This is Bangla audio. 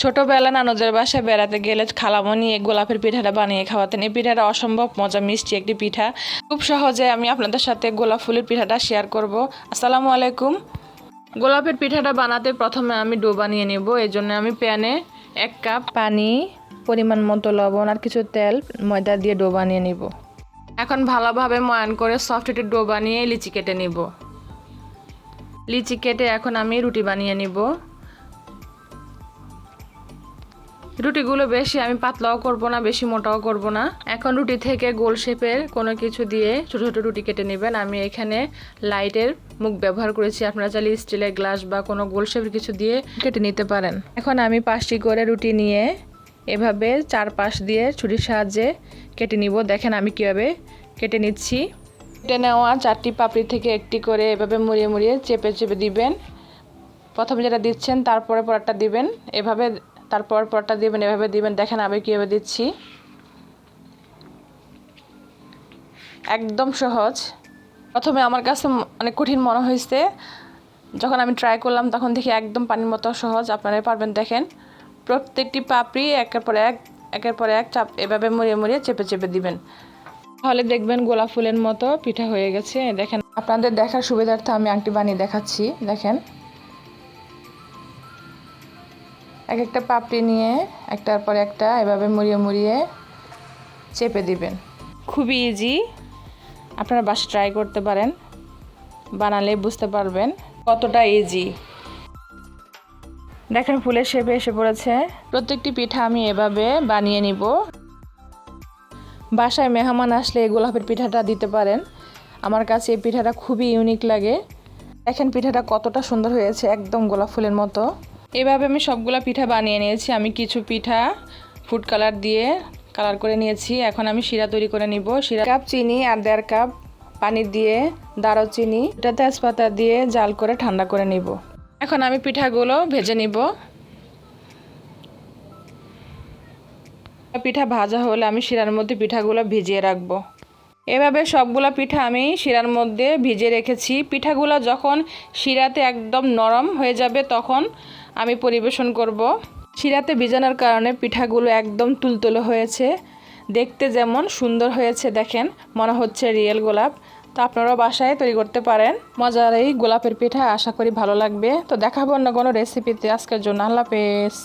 ছোটোবেলা নানুদের বাসায় বেড়াতে গেলে খালামণি এই গোলাপের পিঠাটা বানিয়ে খাওয়াতেন। এই পিঠাটা অসম্ভব মজা, মিষ্টি একটি পিঠা। খুব সহজে আমি আপনাদের সাথে গোলাপ ফুলের পিঠাটা শেয়ার করব। আসসালামু আলাইকুম। গোলাপের পিঠাটা বানাতে প্রথমে আমি ডো বানিয়ে নেব। এই জন্য আমি প্যানে এক কাপ পানি, পরিমাণ মতো লবণ আর কিছু তেল, ময়দা দিয়ে ডো বানিয়ে নিব। এখন ভালোভাবে ময়ান করে সফট একটি ডো বানিয়ে লিচি কেটে নিব। লিচি কেটে এখন আমি রুটি বানিয়ে নিব। রুটিগুলো বেশি আমি পাতলাও করব না, বেশি মোটাও করব না। এখন রুটি থেকে গোল শেপের কোনো কিছু দিয়ে ছোটো ছোটো রুটি কেটে নেবেন। আমি এখানে লাইটের মুখ ব্যবহার করেছি। আপনারা চাইলে স্টিলের গ্লাস বা কোনো গোল শেপের কিছু দিয়ে কেটে নিতে পারেন। এখন আমি পাঁচটি করে রুটি নিয়ে এভাবে চার পাশ দিয়ে ছুরির সাহায্যে কেটে নিব। দেখেন আমি কীভাবে কেটে নিচ্ছি। কেটে নেওয়া চারটি পাপড়ি থেকে একটি করে এভাবে মুড়িয়ে মুড়িয়ে চেপে চেপে দিবেন। প্রথমে যেটা দিচ্ছেন, তারপরে পরটা দিবেন। এভাবে তারপর পরটা দিবেন, এভাবে দিবেন। দেখেন আমি কীভাবে দিচ্ছি। একদম সহজ। প্রথমে আমার কাছে অনেক কঠিন মনে হয়েছে। যখন আমি ট্রাই করলাম, তখন দেখি একদম পানির মতো সহজ। আপনারা পারবেন, দেখেন। প্রত্যেকটি পাপড়ি একের পর এক, একের পর এক চাপ এভাবে মুড়িয়ে মুড়িয়ে চেপে চেপে দিবেন। তাহলে দেখবেন গোলাপ ফুলের মতো পিঠা হয়ে গেছে। দেখেন, আপনাদের দেখার সুবিধার্থে আমি আংটি বানিয়ে দেখাচ্ছি। দেখেন। এক একটা পাপড়ি নিয়ে একটার পর একটা এভাবে মুড়িয়ে মুড়িয়ে চেপে দিবেন। খুবই ইজি আপনারা বাসা ট্রাই করতে পারেন বানালে বুঝতে পারবেন কতটা ইজি দেখেন ফুলের শেপে এসে পড়েছে। প্রত্যেকটি পিঠা আমি এভাবে বানিয়ে নিব। বাসায় মেহমান আসলে এই গোলাপের পিঠাটা দিতে পারেন। আমার কাছে এই পিঠাটা খুবই ইউনিক লাগে। দেখেন পিঠাটা কতটা সুন্দর হয়েছে একদম গোলাপ ফুলের মতো। এভাবে আমি সবগুলা পিঠা বানিয়ে নিয়েছি। আমি কিছু পিঠা ফুড কালার দিয়ে কালার করে নিয়েছি। এখন আমি শিরা তৈরি করে নিব। শিরা কাপ চিনি আর দেড় কাপ পানি দিয়ে দারুচিনি এটা তেজপাতা দিয়ে জাল করে ঠান্ডা করে নিব। এখন আমি পিঠাগুলো ভেজে নিব। পিঠা ভাজা হলে আমি শিরার মধ্যে পিঠাগুলো ভিজিয়ে রাখব। এভাবে সবগুলো পিঠা আমি শিরার মধ্যে ভিজে রেখেছি। পিঠাগুলো যখন শিরাতে একদম নরম হয়ে যাবে তখন আমি পরিবেশন করব। শিরাতে ভিজানোর কারণে পিঠাগুলো একদম তুলতুলো হয়েছে। দেখতে যেমন সুন্দর হয়েছে, দেখেন, মনে হচ্ছে রিয়েল গোলাপ। তো আপনারাও বাসায় তৈরি করতে পারেন। মজার এই গোলাপের পিঠা, আশা করি ভালো লাগবে। তো দেখাবো অন্য কোনো রেসিপিতে আজকের জন্য আল্লাহ হাফেজ।